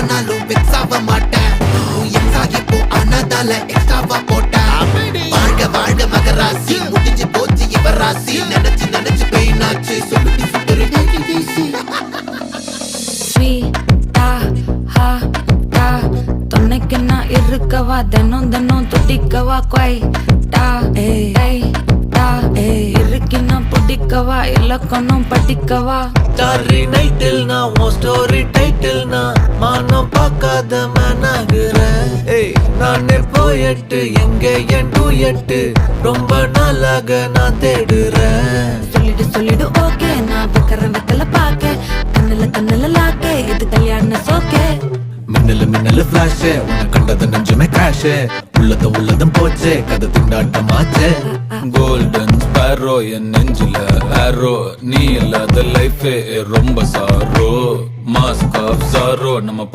ஆனாலும் வெக்ஸ் ஆக மாட்டேன். ex ஆகி போ ஆனதால எக்ஸ்ட்ராவா போட்டேன் வாழ்க வாழ்க மகராசி. முடிஞ்சு போச்சு இவ ராசி. நினைச்சு நினைச்சு பெயின் ஆச்சு. சொல்லுடி சுட்டுரு நான் இருக்கவா? தினம் தினம் துடிக்கவா? கொய் டா ஏய் டா ஏய் இருக்கினா பிடிக்கவா? இலக்கணம் படிக்கவா? ஸ்டாரி நைட்டில் நான் உன் ஸ்டோரி ஏய் நானே போயட்டு எங்க என் டூயட்டு ரொம்ப நாளாக நான் தேடுறேன் சொல்லிடு சொல்லிடு ஓகே. நான் வைக்கிற வெத்தல பாக்க. கண்ணுல கண்ணுல லாக்க. இது கல்யாண சோக்கே. மின்னலு மின்னலு ஃபிளாஷ் உன்னை கண்டது நெஞ்சுமே கிராஷ் உள்ளத உள்ளதும் போச்சே. கதை திண்டாட்டமாச்சே. கோல்டன் ஸ்பேரோ என் நெஞ்சில ஆரோ நீ இல்லாத லைஃபே ரொம்ப சாரோ மாஸ்க் ஆஃப் சாரோ நம்ம